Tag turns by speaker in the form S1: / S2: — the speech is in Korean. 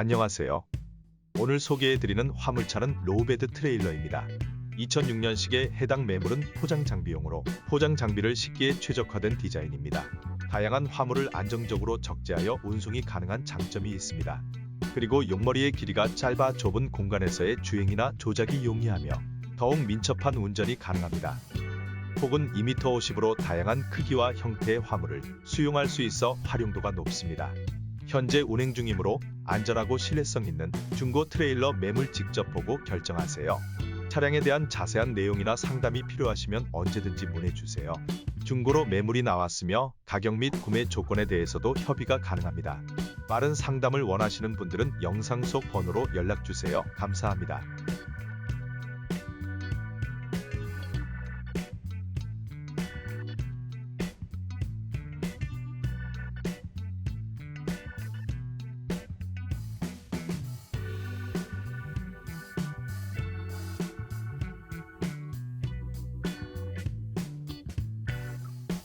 S1: 안녕하세요. 오늘 소개해드리는 화물차는 로우베드 트레일러입니다. 2006년식의 해당 매물은 포장 장비용으로 포장 장비를 싣기에 최적화된 디자인입니다. 다양한 화물을 안정적으로 적재하여 운송이 가능한 장점이 있습니다. 그리고 용머리의 길이가 짧아 좁은 공간에서의 주행이나 조작이 용이하며 더욱 민첩한 운전이 가능합니다. 폭은 2m 50으로 다양한 크기와 형태의 화물을 수용할 수 있어 활용도가 높습니다. 현재 운행 중이므로 안전하고 신뢰성 있는 중고 트레일러 매물 직접 보고 결정하세요. 차량에 대한 자세한 내용이나 상담이 필요하시면 언제든지 문의 주세요. 중고로 매물이 나왔으며 가격 및 구매 조건에 대해서도 협의가 가능합니다. 빠른 상담을 원하시는 분들은 영상 속 번호로 연락 주세요. 감사합니다.